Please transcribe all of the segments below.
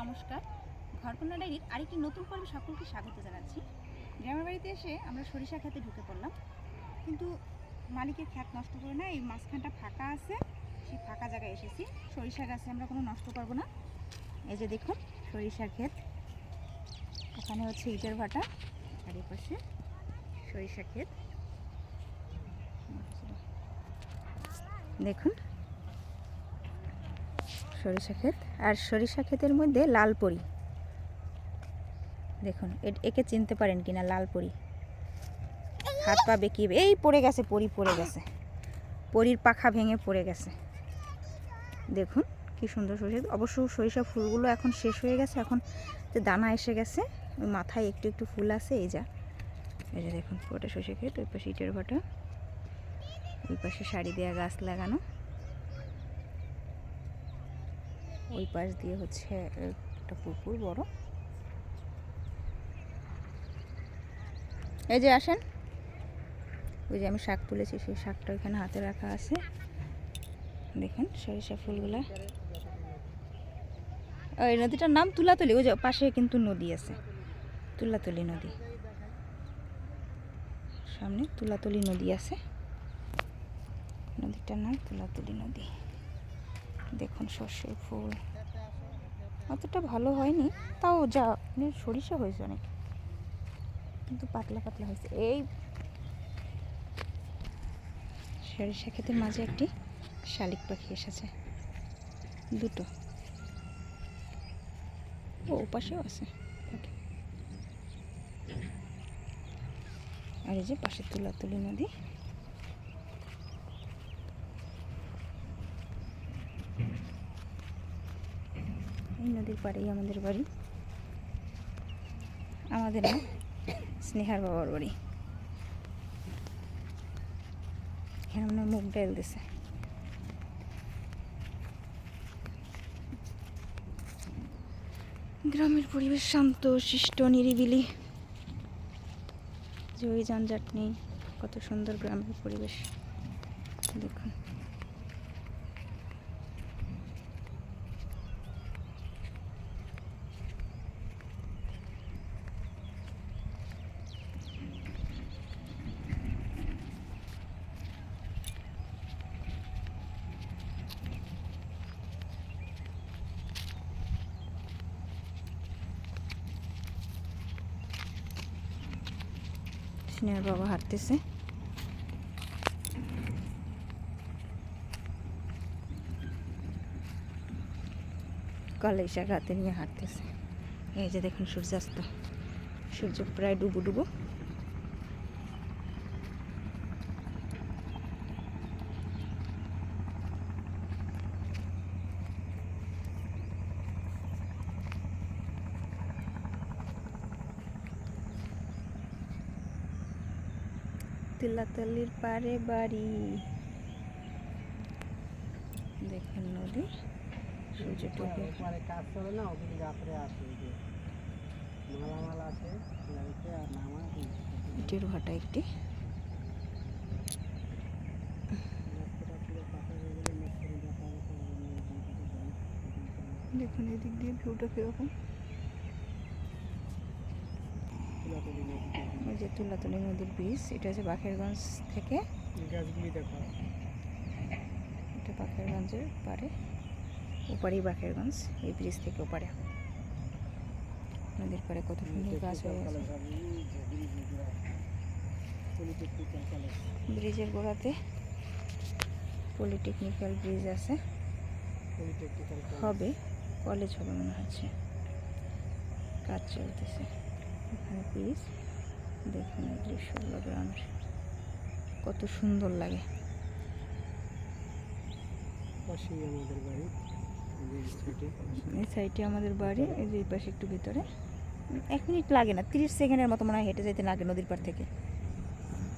নমস্কার। ঘরকন্যা ডায়েরির আরেকটি নতুন পর্বে সকলকে স্বাগত জানাচ্ছি। গ্রামের বাড়িতে এসে আমরা সরিষা খেতে ঢুকে পড়লাম। কিন্তু মালিকের খ্যাত নষ্ট করে না, এই মাঝখানটা ফাঁকা আছে, সেই ফাঁকা জায়গায় এসেছি। সরিষা গাছে আমরা কোনো নষ্ট করব না। এই যে দেখুন, সরিষার ক্ষেত। এখানে হচ্ছে ইটের ভাটা, আর পাশে সরিষা ক্ষেত। দেখুন সরিষা ক্ষেত। আর সরিষা ক্ষেতের মধ্যে লাল পরি। দেখুন একে চিনতে পারেন কিনা লাল পরি। হাত পা বেঁকিয়ে এই পড়ে গেছে, পরি পড়ে গেছে। পরির পাখা ভেঙে পড়ে গেছে। দেখুন, কি সুন্দর সরিষা অবশ্য সরিষা ফুলগুলো এখন শেষ হয়ে গেছে, এখন যে দানা এসে গেছে, ওই মাথায় একটু একটু ফুল আছে, এই যা। এই যে দেখুন, পুরোটা সরিষা ক্ষেত, ওই পাশে ইটের ভাটা, ওই পাশে শাড়ি দেওয়া গাছ লাগানো। ওই পাশ দিয়ে হচ্ছে একটা পুকুর বড়। এই যে আসেন। ওই যে আমি শাক তুলেছি, সেই শাকটা ওইখানে হাতে রাখা আছে। দেখেন সরিষা ফুলগুলা। ওই নদীটার নাম তুলাতলি, ওই যে পাশে কিন্তু নদী আছে। তুলাতলি নদী। সামনে তুলাতলি নদী আছে। নদীটার নাম তুলাতলি নদী। দেখুন সর্ষের ফুল। অতটা ভালো হয়নি, তাও যা মানে সরিষা হয়েছে অনেক। কিন্তু পাতলা পাতলা হয়েছে। এই সরিষা ক্ষেতের মাঝে একটি শালিক পাখি এসেছে। দুটো। ও পাশেও আছে। আর এই যে পাশে তুলাতুলি নদী। নদীর পাড়েই আমাদের বাড়ি। আমাদের না স্নেহার বাবার বাড়ি। এখানে মুখ ডাল দিছে। গ্রামের পরিবেশ শান্ত, শিষ্ট, নিরিবিলি। জয়ী যানজাট নেই, কত সুন্দর গ্রামের পরিবেশ। দেখুন। স্নেহার বাবা হাঁটতেছে। কলাই শাক হাতে নিয়ে হাঁটতেছে। এই যে দেখুন সূর্যাস্ত। সূর্য প্রায় ডুবো ডুবো। তিলাতলির পারে বাড়ি। দেখুন নদী। নামা ইটের ভাটা একটি। দেখুন এদিক দিয়ে ভিউটা কীরকম ওই যে তুলাতলি নদীর ব্রিজ এটা হচ্ছে বাখেরগঞ্জ থেকে। গাছগুলি দেখো। এটা বাখেরগঞ্জের পারে ওপারেই বাখেরগঞ্জ এই ব্রিজ থেকে ওপারে। নদীর পারে কত সুন্দর গাছ হয়ে পলিটেকনিক্যাল ব্রিজের গোড়াতে পলিটেকনিক্যাল ব্রিজ আছে। হবে কলেজ হবে মনে হচ্ছে। কাজ চলতেছে। এখানে ব্রিজ দেখুন এই দৃশ্যগুলো গ্রামের কত সুন্দর লাগে। এই সাইডে আমাদের বাড়ি এই যে এই পাশে একটু ভিতরে। এক মিনিট লাগে না তিরিশ সেকেন্ডের মতো মনে হয় হেঁটে যেতে লাগে নদীর পাড় থেকে।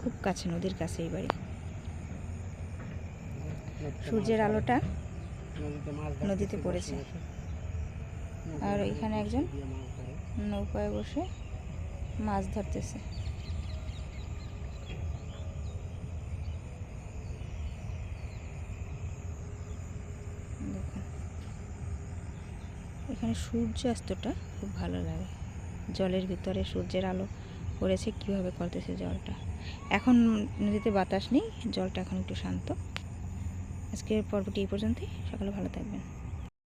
খুব কাছে নদীর কাছে এই বাড়ি। সূর্যের আলোটা নদীতে পড়েছে। আর ওইখানে একজন। নৌকায় বসে মাছ ধরতেছে দেখুন এখানে সূর্যাস্তটা খুব ভালো লাগে। জলের ভিতরে সূর্যের আলো পড়েছে, কীভাবে করতেছে জলটা? এখন নদীতে বাতাস নেই, জলটা এখন একটু শান্ত। আজকের পর্বটি এই পর্যন্তই, সকালে ভালো থাকবেন।